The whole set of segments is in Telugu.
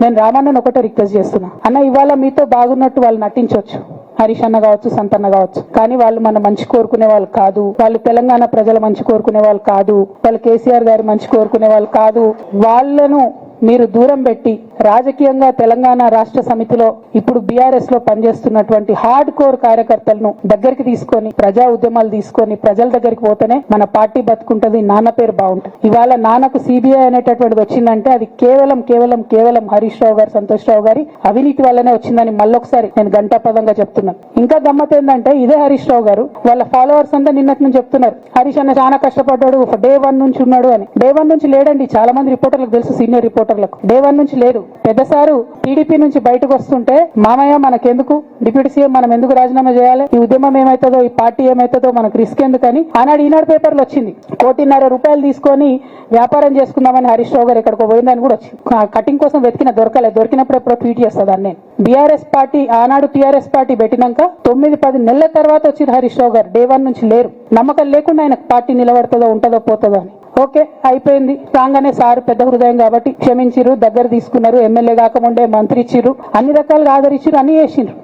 నేను రామన్నను ఒకటే రిక్వెస్ట్ చేస్తున్నా. అన్న ఇవాళ మీతో బాగున్నట్టు వాళ్ళు నటించవచ్చు హరీష్ అన్న కావచ్చు సంతన్న కావచ్చు. కానీ వాళ్ళు మన మంచి కోరుకునే వాళ్ళు కాదు. వాళ్ళు తెలంగాణ ప్రజల మంచి కోరుకునే వాళ్ళు కాదు. వాళ్ళు కేసీఆర్ గారి మంచి కోరుకునే వాళ్ళు కాదు. వాళ్ళను మీరు దూరం పెట్టి రాజకీయంగా తెలంగాణ రాష్ట్ర సమితిలో ఇప్పుడు బీఆర్ఎస్లో పనిచేస్తున్నటువంటి హార్డ్ కోర్ కార్యకర్తలను దగ్గరికి తీసుకొని ప్రజా ఉద్యమాలు తీసుకొని ప్రజల దగ్గరికి పోతేనే మన పార్టీ బతుకుంటది నాన్న పేరు బాగుంటుంది. ఇవాళ నాన్నకు సిబిఐ అనేటటువంటిది వచ్చిందంటే అది కేవలం కేవలం కేవలం హరీష్ రావు గారు సంతోష్ రావు గారి అవినీతి వల్లనే వచ్చిందని మళ్ళొకసారి నేను గంటాపదంగా చెప్తున్నాను ఇంకా గమ్మత్ ఏంటంటే ఇదే హరీష్ రావు గారు వాళ్ళ ఫాలోవర్స్ అంతా నిన్నటి నుంచి చెప్తున్నారు. హరీష్ అన్న చాలా కష్టపడ్డాడు డే వన్ నుంచి ఉన్నాడు అని. డే వన్ నుంచి లేడండి చాలా మంది రిపోర్టర్లకు తెలుసు సీనియర్ రిపోర్టర్లకు డే వన్ నుంచి లేరు పెద్దసారు టీడీపీ నుంచి బయటకు వస్తుంటే మామయ్య మనకెందుకు? డిప్యూటీ సీఎం మనం ఎందుకు రాజీనామా చేయాలి? ఈ ఉద్యమం ఏమైతుందో ఈ పార్టీ ఏమైతుందో మనకు రిస్క్ ఎందుకని? ఆనాడు ఈనాడు పేపర్లు వచ్చింది. కోటిన్నర రూపాయలు తీసుకొని వ్యాపారం చేసుకుందామని హరీష్ రావు గారు ఎక్కడికో పోయిందని కూడా వచ్చింది. కటింగ్ కోసం వెతికిన దొరకలేదు దొరికినప్పుడు ఎప్పుడో ట్వీట్ చేస్తాను నేను బీఆర్ఎస్ పార్టీ ఆనాడు టీఆర్ఎస్ పార్టీ పెట్టినాక తొమ్మిది పది నెలల తర్వాత వచ్చింది హరీష్ రావు గారు. డే వన్ నుంచి లేరు. నమ్మకం లేకుండా ఆయన పార్టీ నిలబడుతుందో ఉంటుందో పోతుందో అని. ఓకే అయిపోయింది. రాగానే సార్ పెద్ద హృదయం కాబట్టి క్షమించిరు దగ్గర తీసుకున్నారు ఎమ్మెల్యే కాకముండే మంత్రి ఇచ్చిర్రు అన్ని రకాలుగా ఆదరించిరు అన్ని చేసిండ్రు.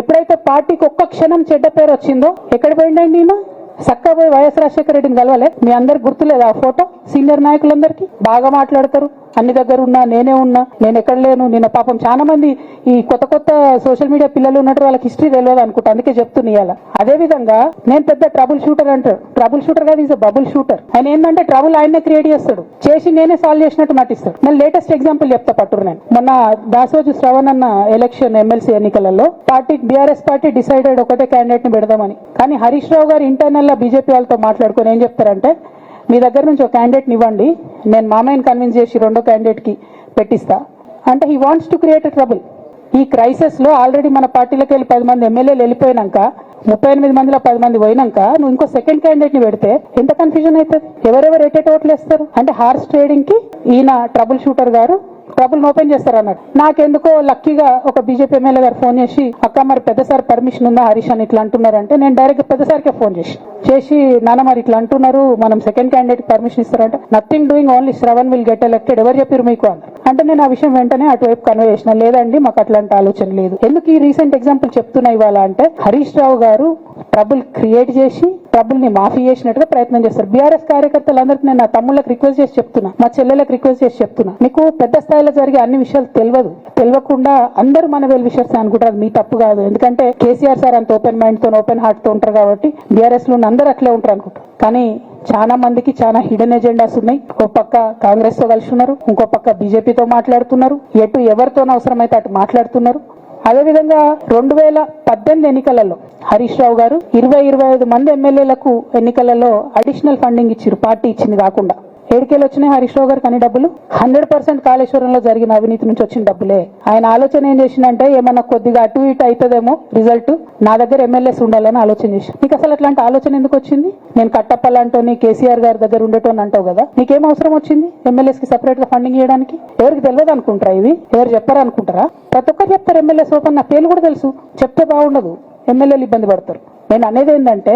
ఎప్పుడైతే పార్టీకి ఒక్క క్షణం చెడ్డ పేరు వచ్చిందో ఎక్కడ పోయిండండి నేను చక్కగా పోయి వైఎస్ రాజశేఖర రెడ్డిని కలవలే? మీ అందరికి గుర్తులేదు ఆ ఫోటో? సీనియర్ నాయకులందరికీ బాగా మాట్లాడతారు. అన్ని దగ్గర ఉన్నా నేనే ఉన్నా నేను ఎక్కడ లేను నిన్న పాపం చాలా మంది ఈ కొత్త కొత్త సోషల్ మీడియా పిల్లలు ఉన్నట్టు వాళ్ళకి హిస్టరీ తెలియదు అనుకుంటా అందుకే చెప్తున్నా ఇవాళ అదే విధంగా నేను పెద్ద ట్రబుల్ షూటర్ అంటారు. ట్రబుల్ షూటర్ కాదు ఈజ్ బబుల్ షూటర్ ఆయన ఏంటంటే ట్రబుల్ ఆయనే క్రియేట్ చేస్తాడు. చేసి నేనే సాల్వ్ చేసినట్టు నటిస్తాడు నేను లేటెస్ట్ ఎగ్జాంపుల్ చెప్తా పట్టురు నేను. మొన్న దాసోజు శ్రవణ్ అన్న ఎలక్షన్ ఎమ్మెల్సీ ఎన్నికలలో పార్టీ బీఆర్ఎస్ పార్టీ డిసైడెడ్ ఒకటే క్యాండిడేట్ని పెడదామని. కానీ హరీష్ రావు గారు ఇంటర్నల్గా బీజేపీ వాళ్ళతో మాట్లాడుకొని ఏం చెప్తారంటే మీ దగ్గర నుంచి ఒక క్యాండిడేట్ని ఇవ్వండి. నేను మామయ్యని కన్విన్స్ చేసి రెండో క్యాండిడేట్కి పెట్టిస్తా. అంటే he wants to create trouble ఈ క్రైసిస్లో ఆల్రెడీ మన పార్టీలోకి వెళ్ళి పది మంది ఎమ్మెల్యేలు వెళ్ళిపోయినాక ముప్పై ఎనిమిది మందిలో పది మంది పోయినాక నువ్వు ఇంకో సెకండ్ క్యాండిడేట్ని పెడితే ఎంత కన్ఫ్యూజన్ అవుతుంది? ఎవరెవరు ఎటెట్ ఓట్లు వేస్తారు అంటే హార్స్ ట్రేడింగ్కి ఈయన ట్రబుల్ షూటర్ గారు ట్రబుల్ ఓపెన్ చేస్తారన్నాడు నాకెందుకో లక్కీగా ఒక బీజేపీ ఎమ్మెల్యే గారు ఫోన్ చేసి అక్క మరి పెద్ద సార్ పర్మిషన్ ఉందా హరీష్ అని ఇట్లా అంటున్నారంటే నేను డైరెక్ట్ పెద్ద సార్కే ఫోన్ చేసి చేసి నాన్న మరి ఇట్లా అంటున్నారు మనం సెకండ్ క్యాండిడేట్ పర్మిషన్ ఇస్తారంటే nothing doing only Sravan will get elected ఎవరు చెప్పారు మీకు? అన్నారు. అంటే నేను ఆ విషయం వెంటనే అటువైపు కన్వే చేసిన. లేదండి మాకు అట్లాంటి ఆలోచన లేదు. ఎందుకు ఈ రీసెంట్ ఎగ్జాంపుల్ చెప్తున్నా ఇవాళ అంటే హరీష్ రావు గారు ట్రబుల్ క్రియేట్ చేసి ట్రబుల్ని మాఫీ చేసినట్టుగా ప్రయత్నం చేస్తారు. బీఆర్ఎస్ కార్యకర్తలందరికీ నేను నా తమ్ముళ్ళకి రిక్వెస్ట్ చేసి చెప్తున్నా. మా చెల్లెలకు రిక్వెస్ట్ చేసి చెప్తున్నా. మీకు పెద్ద స్థాయిలో జరిగే అన్ని విషయాలు తెలియదు. తెలియకుండా అందరూ మన వెల్ విషర్స్ అనుకుంటారు. మీ తప్పు కాదు. ఎందుకంటే కేసీఆర్ సార్ అంత ఓపెన్ మైండ్తో ఓపెన్ హార్ట్తో ఉంటారు కాబట్టి బీఆర్ఎస్లో ఉన్న అందరూ అట్లే ఉంటారు అనుకుంటారు కానీ చాలా మందికి చాలా హిడెన్ ఎజెండాస్ ఉన్నాయి. ఒక పక్క కాంగ్రెస్తో కలిసి ఉన్నారు ఇంకో పక్క బీజేపీతో మాట్లాడుతున్నారు. ఎటు ఎవరితో అవసరమైతే అటు మాట్లాడుతున్నారు. అదేవిధంగా రెండు వేల పద్దెనిమిది ఎన్నికలలో హరీష్ రావు గారు ఇరవై ఇరవై ఐదు మంది ఎమ్మెల్యేలకు ఎన్నికలలో అడిషనల్ ఫండింగ్ ఇచ్చారు పార్టీ ఇచ్చింది కాకుండా. ఏడికేలు వచ్చినాయి హరీష్ రావు గారికి అన్ని డబ్బులు? హండ్రెడ్ పర్సెంట్ కాళేశ్వరంలో జరిగిన అవినీతి నుంచి వచ్చిన డబ్బులే. ఆయన ఆలోచన ఏం చేసిందంటే ఏమన్నా కొద్దిగా అటు ఇటు అవుతుందేమో రిజల్ట్ నా దగ్గర ఎమ్మెల్యేస్ ఉండాలని ఆలోచన చేసి నీకు అసలు అట్లాంటి ఆలోచన ఎందుకు వచ్చింది? నేను కట్టప్పలాంటోని కేసీఆర్ గారి దగ్గర ఉండేటోని అంటావు కదా నీకేం అవసరం వచ్చింది ఎమ్మెల్యేస్కి సెపరేట్గా ఫండింగ్ చేయడానికి ఎవరికి తెలియదు అనుకుంటారా ఇది ఎవరు చెప్పారు అనుకుంటారా? ప్రతి ఒక్కరు చెప్తారు ఎమ్మెల్యేస్ ఓపెన్ నా పేర్లు కూడా తెలుసు. చెప్తే బాగుండదు. ఎమ్మెల్యేలు ఇబ్బంది పడతారు. నేను అనేది ఏంటంటే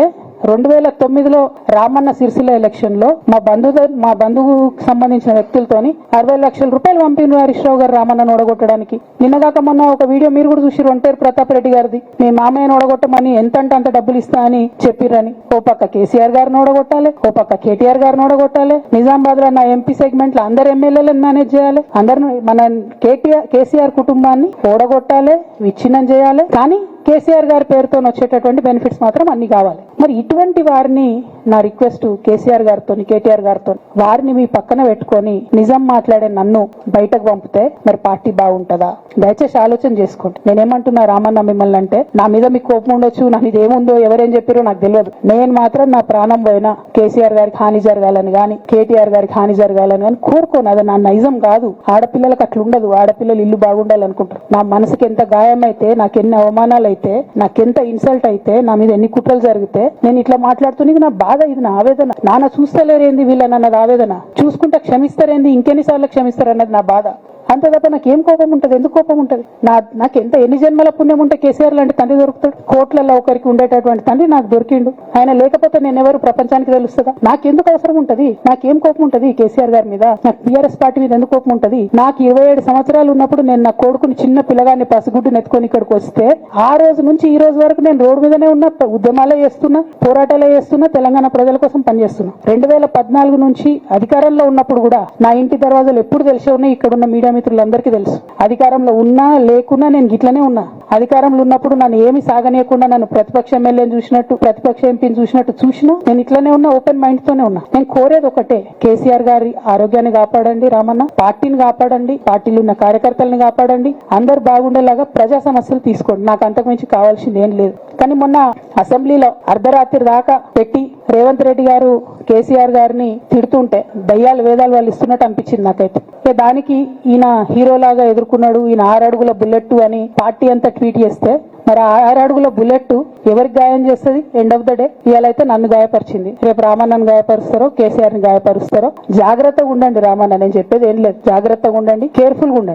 రెండు వేల తొమ్మిదిలో రామన్న సిరిసిల్ల ఎలక్షన్లో మా బంధు మా బంధువుకు సంబంధించిన వ్యక్తులతోని అరవై లక్షల రూపాయలు పంపిన హరీష్ రావు గారు రామన్నను ఓడగొట్టడానికి. నిన్నగాక మొన్న ఒక వీడియో మీరు కూడా చూసి ఒంటేరు ప్రతాప్ రెడ్డి గారిది. మీ మామయ్యను ఓడగొట్టమని ఎంత అంటే అంత డబ్బులు ఇస్తా అని చెప్పిరని ఓ పక్క కేసీఆర్ గారిని ఓడగొట్టాలి ఓ పక్క కేటీఆర్ గారిని ఓడగొట్టాలి. నిజామాబాద్లో నా ఎంపీ సెగ్మెంట్లో అందరు ఎమ్మెల్యేలను మేనేజ్ చేయాలి. అందరిని మన కేటీఆర్ కేసీఆర్ కుటుంబాన్ని ఓడగొట్టాలి విచ్ఛిన్నం చేయాలి. కానీ కేసీఆర్ గారి పేరుతో వచ్చేటటువంటి బెనిఫిట్స్ మాత్రం అన్ని కావాలి. మరి ఇటువంటి వారిని నా రిక్వెస్ట్ కేసీఆర్ గారితో కేటీఆర్ గారితో వారిని మీ పక్కన పెట్టుకొని నిజం మాట్లాడే నన్ను బయటకు పంపితే మరి పార్టీ బాగుంటుందా? దయచేసి ఆలోచన చేసుకోండి. నేనేమంటున్నా రామన్న మిమ్మల్ని అంటే నా మీద మీకు కోపం ఉండొచ్చు నా మీద ఏముందో ఎవరేం చెప్పారో నాకు తెలియదు. నేను మాత్రం నా ప్రాణం పోయినా కేసీఆర్ గారికి హాని జరగాలని కానీ కేటీఆర్ గారికి హాని జరగాలని కానీ కోరుకోను. అది నా నైజం కాదు. ఆడపిల్లలకు అట్లా ఉండదు ఆడపిల్లలు ఇల్లు బాగుండాలనుకుంటారు. నా మనసుకి ఎంత గాయం అయితే నాకు ఎన్ని అవమానాలు అయితే నాకెంత ఇన్సల్ట్ అయితే నా మీద ఎన్ని కుట్రలు జరిగితే నేను ఇట్లా మాట్లాడుతున్నది నా బాధ ఇది నా ఆవేదన. నాన్న చూస్తలేరేంది వీళ్ళని అన్నది ఆవేదన? చూసుకుంటే క్షమిస్తారేంది? ఇంకెన్నిసార్లు సార్లు అన్నది నా బాధ. అంతే తప్ప నాకు ఏం కోపం ఉంటుంది? ఎందుకు కోపం ఉంటుంది? నా నాకు ఎంత ఎన్ని జన్మల పుణ్యం ఉంటే కేసీఆర్ లాంటి తండ్రి దొరుకుతాడు? కోట్లలో ఒకరికి ఉండేటటువంటి తండ్రి నాకు దొరికిండు. ఆయన లేకపోతే నేను ఎవరు ప్రపంచానికి తెలుస్తుందా? నాకెందుకు అవసరం ఉంటుంది? నాకేం కోపం ఉంటుంది కేసీఆర్ గారి మీద? నాకు టీఆర్ఎస్ పార్టీ మీద ఎందుకు కోపం ఉంటుంది? నాకు ఇరవై ఏడు సంవత్సరాలు ఉన్నప్పుడు నేను నా కొడుకుని చిన్న పిల్లగాన్ని పసిగుడ్డు నెత్తుకొని ఇక్కడికి వస్తే ఆ రోజు నుంచి ఈ రోజు వరకు నేను రోడ్డు మీదనే ఉన్నా ఉద్యమాలే చేస్తున్నా పోరాటాలే చేస్తున్నా తెలంగాణ ప్రజల కోసం పనిచేస్తున్నా. రెండు వేల పద్నాలుగు నుంచి అధికారంలో ఉన్నప్పుడు కూడా నా ఇంటి దర్వాజాలు ఎప్పుడు తెలిసే ఉన్నాయి? ఇక్కడ ఉన్న మీడియా మిత్రులందరికీ తెలుసు. అధికారంలో ఉన్నా లేకున్నా నేను గిట్లనే ఉన్నా. అధికారంలో ఉన్నప్పుడు నన్ను ఏమి సాగనీయకుండా నన్ను ప్రతిపక్ష ఎమ్మెల్యేని చూసినట్టు ప్రతిపక్ష ఎంపీని చూసినట్టు చూసినా నేను ఇట్లనే ఉన్నా ఓపెన్ మైండ్ తోనే ఉన్నా. నేను కోరేది ఒకటే కేసీఆర్ గారి ఆరోగ్యాన్ని కాపాడండి రామన్న పార్టీని కాపాడండి పార్టీలో ఉన్న కార్యకర్తల్ని కాపాడండి అందరు బాగుండేలాగా ప్రజా సమస్యలు తీసుకోండి. నాకు అంతకుమించి కావాల్సింది ఏం లేదు. కానీ మొన్న అసెంబ్లీలో అర్ధరాత్రి దాకా పెట్టి రేవంత్ రెడ్డి గారు కేసీఆర్ గారిని తిడుతుంటే దయ్యాలు వేదాలు వాళ్ళు ఇస్తున్నట్టు అనిపించింది నాకైతే. దానికి ఈయన హీరోలాగా ఎదుర్కొన్నాడు ఈయన ఆరడుగుల బుల్లెట్ అని పార్టీ అంతా ట్వీట్ చేస్తే మరి ఆ ఆరడుగుల బుల్లెట్ ఎవరికి గాయం చేస్తుంది? ఎండ్ ఆఫ్ ద డే ఇవాళైతే నన్ను గాయపరిచింది. రేపు రామన్నను గాయపరుస్తారో కేసీఆర్ని గాయపరుస్తారో జాగ్రత్తగా ఉండండి రామన్న నేను చెప్పేది ఏం లేదు. జాగ్రత్తగా ఉండండి కేర్ఫుల్గా ఉండండి.